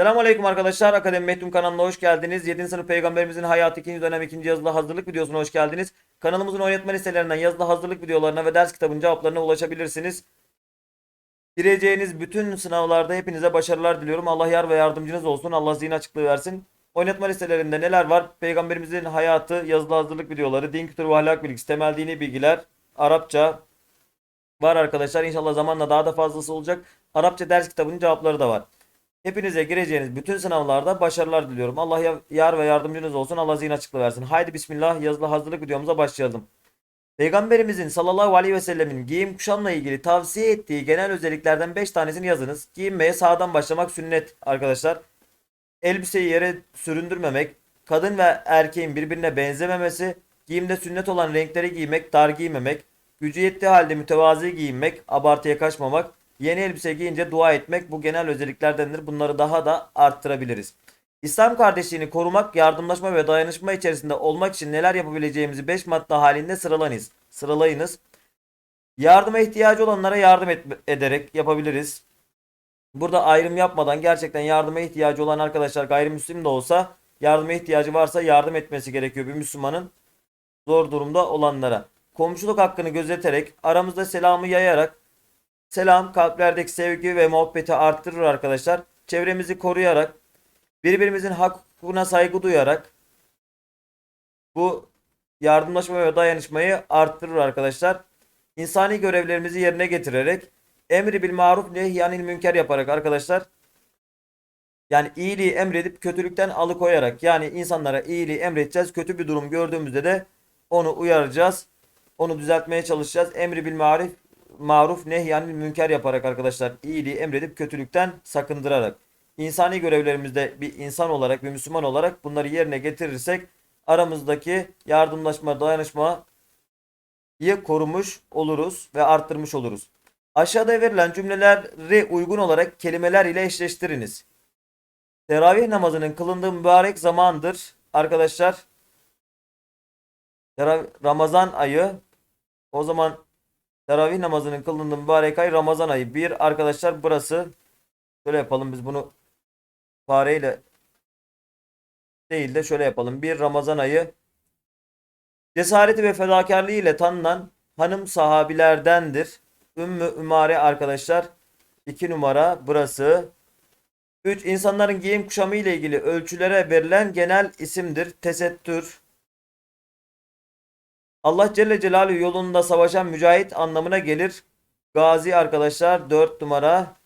Selamünaleyküm arkadaşlar. Akademi Mehtun kanalına hoş geldiniz. 7. sınıf peygamberimizin hayatı 2. dönem 2. yazılı hazırlık videosuna hoş geldiniz. Kanalımızın oynatma listelerinden yazılı hazırlık videolarına ve ders kitabının cevaplarına ulaşabilirsiniz. Gireceğiniz bütün sınavlarda hepinize başarılar diliyorum. Allah yar ve yardımcınız olsun. Allah zihin açıklığı versin. Oynatma listelerinde neler var? Peygamberimizin hayatı, yazılı hazırlık videoları, din kültürü ve ahlak bilgisi, temel dini bilgiler, Arapça var arkadaşlar. İnşallah zamanla daha da fazlası olacak. Arapça ders kitabının cevapları da var. Hepinize gireceğiniz bütün sınavlarda başarılar diliyorum. Allah ya- yar ve yardımcınız olsun. Allah zihin açıklığı versin. Haydi bismillah yazılı hazırlık videomuza başlayalım. Peygamberimizin sallallahu aleyhi ve sellemin giyim kuşamla ilgili tavsiye ettiği genel özelliklerden 5 tanesini yazınız. Giyinmeye sağdan başlamak sünnet arkadaşlar. Elbiseyi yere süründürmemek, kadın ve erkeğin birbirine benzememesi, giyimde sünnet olan renkleri giymek, dar giymemek, gücü yettiği halde mütevazi giyinmek, abartıya kaçmamak, yeni elbise giyince dua etmek bu genel özelliklerdendir. Bunları daha da arttırabiliriz. İslam kardeşliğini korumak, yardımlaşma ve dayanışma içerisinde olmak için neler yapabileceğimizi 5 madde halinde sıralayınız. Sıralayınız. Yardıma ihtiyacı olanlara yardım et- ederek yapabiliriz. Burada ayrım yapmadan gerçekten yardıma ihtiyacı olan arkadaşlar gayrimüslim de olsa yardıma ihtiyacı varsa yardım etmesi gerekiyor bir Müslümanın zor durumda olanlara. Komşuluk hakkını gözeterek aramızda selamı yayarak selam kalplerdeki sevgi ve muhabbeti arttırır arkadaşlar. Çevremizi koruyarak birbirimizin hakkına saygı duyarak bu yardımlaşma ve dayanışmayı arttırır arkadaşlar. İnsani görevlerimizi yerine getirerek emri bil maruf nehyanil münker yaparak arkadaşlar yani iyiliği emredip kötülükten alıkoyarak yani insanlara iyiliği emredeceğiz. Kötü bir durum gördüğümüzde de onu uyaracağız. Onu düzeltmeye çalışacağız. Emri bil marif maruf nehyanil münker yaparak arkadaşlar iyiliği emredip kötülükten sakındırarak insani görevlerimizde bir insan olarak bir Müslüman olarak bunları yerine getirirsek aramızdaki yardımlaşma dayanışmayı korumuş oluruz ve arttırmış oluruz. Aşağıda verilen cümleleri uygun olarak kelimeler ile eşleştiriniz. Teravih namazının kılındığı mübarek zamandır arkadaşlar. Ramazan ayı o zaman teravih namazının kılındığı mübarek ay Ramazan ayı. Bir arkadaşlar burası şöyle yapalım biz bunu fareyle değil de şöyle yapalım. Bir Ramazan ayı cesareti ve fedakarlığı ile tanınan hanım sahabilerdendir. Ümmü Ümare arkadaşlar 2 numara burası. 3. insanların giyim kuşamı ile ilgili ölçülere verilen genel isimdir. Tesettür. Allah Celle Celaluhu yolunda savaşan mücahit anlamına gelir. Gazi arkadaşlar 4 numara.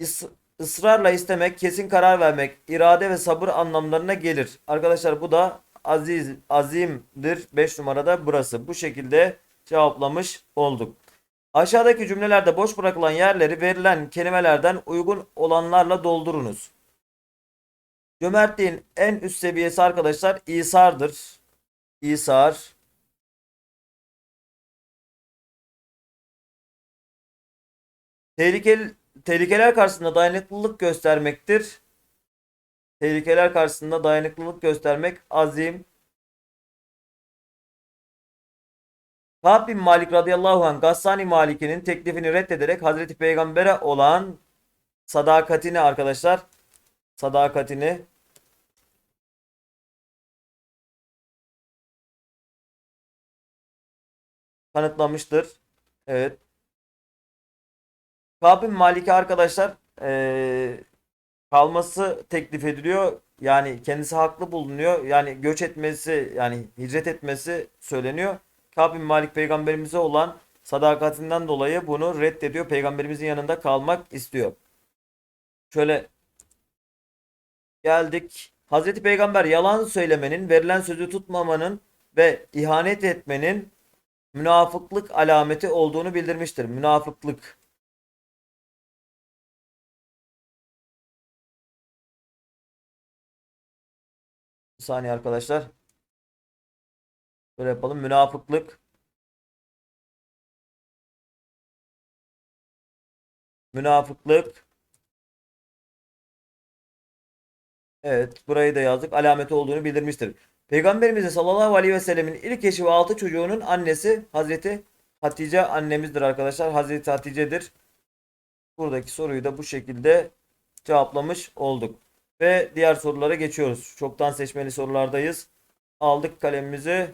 İs- ısrarla istemek, kesin karar vermek, irade ve sabır anlamlarına gelir. Arkadaşlar bu da aziz, azimdir. 5 numarada burası. Bu şekilde cevaplamış olduk. Aşağıdaki cümlelerde boş bırakılan yerleri verilen kelimelerden uygun olanlarla doldurunuz. Cömertliğin en üst seviyesi arkadaşlar İsar'dır. İsar. Tehlikeli, tehlikeler karşısında dayanıklılık göstermektir. Tehlikeler karşısında dayanıklılık göstermek azim. Ka'b bin Malik radıyallahu anh Gassani Maliki'nin teklifini reddederek Hazreti Peygamber'e olan sadakatini arkadaşlar sadakatini kanıtlamıştır. Evet. Ka'b bin Malik'e arkadaşlar eee, kalması teklif ediliyor. Yani kendisi haklı bulunuyor. Yani göç etmesi yani hicret etmesi söyleniyor. Ka'b bin Malik peygamberimize olan sadakatinden dolayı bunu reddediyor. Peygamberimizin yanında kalmak istiyor. Şöyle geldik. Hazreti Peygamber yalan söylemenin, verilen sözü tutmamanın ve ihanet etmenin münafıklık alameti olduğunu bildirmiştir. Münafıklık. Bir saniye arkadaşlar. Böyle yapalım. Münafıklık. Münafıklık. Evet, burayı da yazdık. Alameti olduğunu bildirmiştir. Peygamberimizin sallallahu aleyhi ve sellemin ilk eşi ve altı çocuğunun annesi Hazreti Hatice annemizdir arkadaşlar. Hazreti Hatice'dir. Buradaki soruyu da bu şekilde cevaplamış olduk. Ve diğer sorulara geçiyoruz. Çoktan seçmeli sorulardayız. Aldık kalemimizi.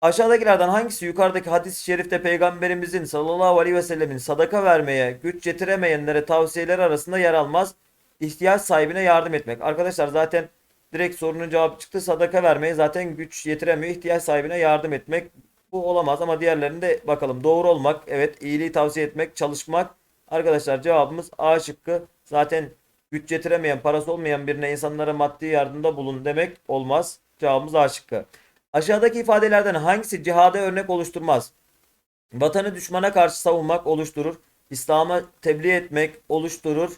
Aşağıdakilerden hangisi yukarıdaki hadis-i şerifte peygamberimizin sallallahu aleyhi ve sellemin sadaka vermeye güç yetiremeyenlere tavsiyeleri arasında yer almaz? İhtiyaç sahibine yardım etmek. Arkadaşlar zaten direkt sorunun cevabı çıktı. Sadaka vermeye zaten güç yetiremiyor. İhtiyaç sahibine yardım etmek. Bu olamaz ama diğerlerinde bakalım. Doğru olmak, evet iyiliği tavsiye etmek, çalışmak. Arkadaşlar cevabımız A şıkkı. Zaten güç yetiremeyen, parası olmayan birine insanlara maddi yardımda bulun demek olmaz. Cevabımız A şıkkı. Aşağıdaki ifadelerden hangisi cihada örnek oluşturmaz? Vatanı düşmana karşı savunmak oluşturur. İslam'a tebliğ etmek oluşturur.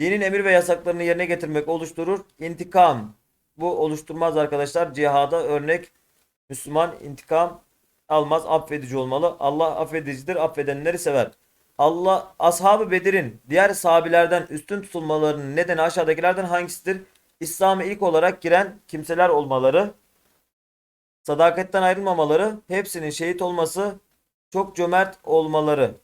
Dinin emir ve yasaklarını yerine getirmek oluşturur. İntikam bu oluşturmaz arkadaşlar. Cihada örnek Müslüman intikam almaz, affedici olmalı. Allah affedicidir, affedenleri sever. Allah ashabı Bedir'in diğer sahabilerden üstün tutulmalarının nedeni aşağıdakilerden hangisidir? İslam'a ilk olarak giren kimseler olmaları, sadakatten ayrılmamaları, hepsinin şehit olması, çok cömert olmaları.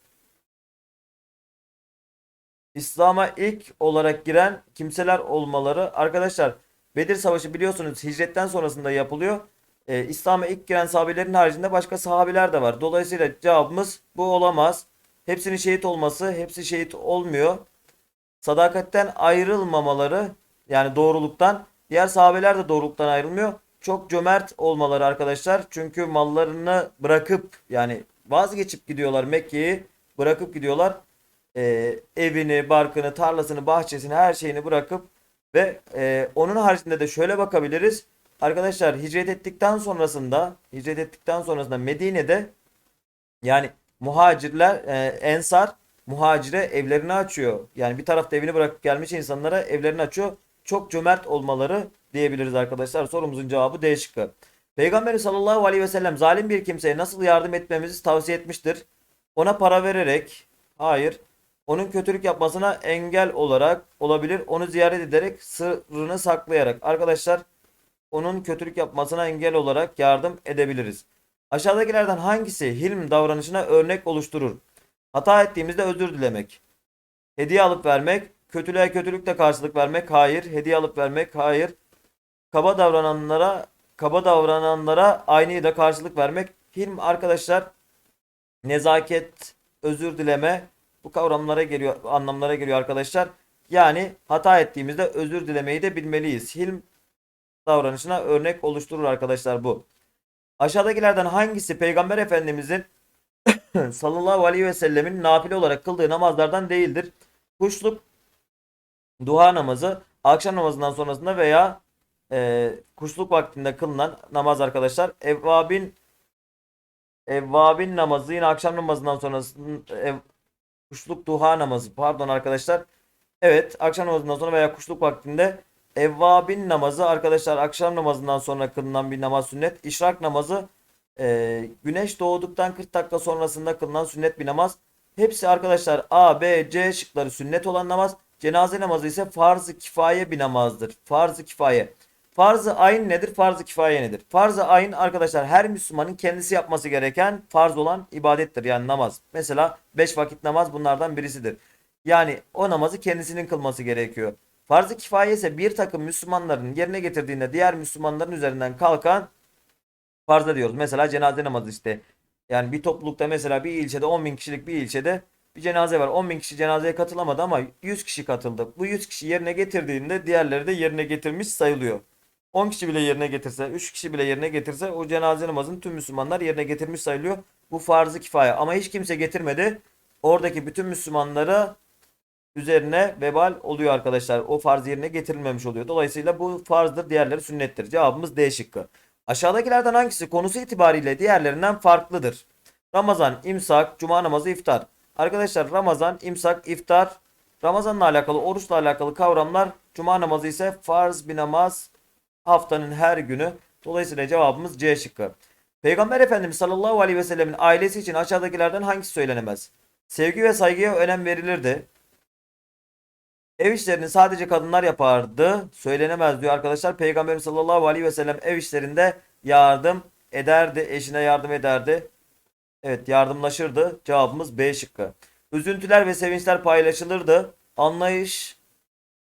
İslam'a ilk olarak giren kimseler olmaları. Arkadaşlar Bedir Savaşı biliyorsunuz hicretten sonrasında yapılıyor. Ee, İslam'a ilk giren sahabelerin haricinde başka sahabeler de var. Dolayısıyla cevabımız bu olamaz. Hepsinin şehit olması, hepsi şehit olmuyor. Sadakatten ayrılmamaları yani doğruluktan. Diğer sahabeler de doğruluktan ayrılmıyor. Çok cömert olmaları arkadaşlar. Çünkü mallarını bırakıp yani vazgeçip gidiyorlar Mekke'yi bırakıp gidiyorlar. Ee, evini, barkını, tarlasını, bahçesini, her şeyini bırakıp ve e, onun haricinde de şöyle bakabiliriz. Arkadaşlar hicret ettikten sonrasında hicret ettikten sonrasında Medine'de yani muhacirler e, ensar muhacire evlerini açıyor. Yani bir tarafta evini bırakıp gelmiş insanlara evlerini açıyor. Çok cömert olmaları diyebiliriz arkadaşlar. Sorumuzun cevabı D şıkkı. Peygamberi sallallahu aleyhi ve sellem zalim bir kimseye nasıl yardım etmemizi tavsiye etmiştir? Ona para vererek, hayır. Onun kötülük yapmasına engel olarak olabilir. Onu ziyaret ederek sırrını saklayarak. Arkadaşlar onun kötülük yapmasına engel olarak yardım edebiliriz. Aşağıdakilerden hangisi hilm davranışına örnek oluşturur? Hata ettiğimizde özür dilemek. Hediye alıp vermek. Kötülüğe kötülükle karşılık vermek. Hayır. Hediye alıp vermek. Hayır. Kaba davrananlara kaba davrananlara aynıyı da karşılık vermek. Hilm arkadaşlar nezaket, özür dileme bu kavramlara geliyor, anlamlara geliyor arkadaşlar. Yani hata ettiğimizde özür dilemeyi de bilmeliyiz. Hilm davranışına örnek oluşturur arkadaşlar bu. Aşağıdakilerden hangisi Peygamber Efendimizin sallallahu aleyhi ve sellemin nafile olarak kıldığı namazlardan değildir? Kuşluk, duha namazı, akşam namazından sonrasında veya e, kuşluk vaktinde kılınan namaz arkadaşlar. Evvabin Evvabin namazı yine akşam namazından sonrasında ev, kuşluk duha namazı pardon arkadaşlar. Evet akşam namazından sonra veya kuşluk vaktinde Evvabin namazı arkadaşlar akşam namazından sonra kılınan bir namaz sünnet. İşrak namazı e, güneş doğduktan 40 dakika sonrasında kılınan sünnet bir namaz. Hepsi arkadaşlar A, B, C şıkları sünnet olan namaz. Cenaze namazı ise farz-ı kifaye bir namazdır. Farz-ı kifaye. Farz-ı ayın nedir? Farz-ı kifaye nedir? Farz-ı ayın arkadaşlar her Müslümanın kendisi yapması gereken farz olan ibadettir. Yani namaz. Mesela 5 vakit namaz bunlardan birisidir. Yani o namazı kendisinin kılması gerekiyor. Farz-ı kifaye ise bir takım Müslümanların yerine getirdiğinde diğer Müslümanların üzerinden kalkan farza diyoruz. Mesela cenaze namazı işte. Yani bir toplulukta mesela bir ilçede 10 bin kişilik bir ilçede bir cenaze var. 10 bin kişi cenazeye katılamadı ama 100 kişi katıldı. Bu 100 kişi yerine getirdiğinde diğerleri de yerine getirmiş sayılıyor. 10 kişi bile yerine getirse, 3 kişi bile yerine getirse o cenaze namazını tüm Müslümanlar yerine getirmiş sayılıyor. Bu farz-ı kifaye. Ama hiç kimse getirmedi. Oradaki bütün Müslümanlara üzerine vebal oluyor arkadaşlar. O farz yerine getirilmemiş oluyor. Dolayısıyla bu farzdır, diğerleri sünnettir. Cevabımız D şıkkı. Aşağıdakilerden hangisi konusu itibariyle diğerlerinden farklıdır? Ramazan, imsak, cuma namazı, iftar. Arkadaşlar Ramazan, imsak, iftar, Ramazanla alakalı, oruçla alakalı kavramlar. Cuma namazı ise farz bir namaz haftanın her günü. Dolayısıyla cevabımız C şıkkı. Peygamber Efendimiz sallallahu aleyhi ve sellemin ailesi için aşağıdakilerden hangisi söylenemez? Sevgi ve saygıya önem verilirdi. Ev işlerini sadece kadınlar yapardı. Söylenemez diyor arkadaşlar. Peygamberimiz sallallahu aleyhi ve sellem ev işlerinde yardım ederdi. Eşine yardım ederdi. Evet yardımlaşırdı. Cevabımız B şıkkı. Üzüntüler ve sevinçler paylaşılırdı. anlayış,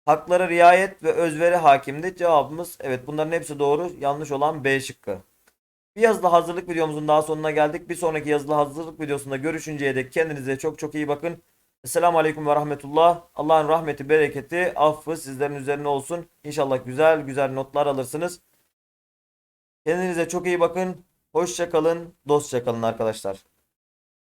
haklara riayet ve özveri hakimdi. Cevabımız evet bunların hepsi doğru. Yanlış olan B şıkkı. Bir yazılı hazırlık videomuzun daha sonuna geldik. Bir sonraki yazılı hazırlık videosunda görüşünceye dek kendinize çok çok iyi bakın. Esselamu Aleyküm ve Rahmetullah. Allah'ın rahmeti, bereketi, affı sizlerin üzerine olsun. İnşallah güzel güzel notlar alırsınız. Kendinize çok iyi bakın. Hoşça kalın, dostça kalın arkadaşlar.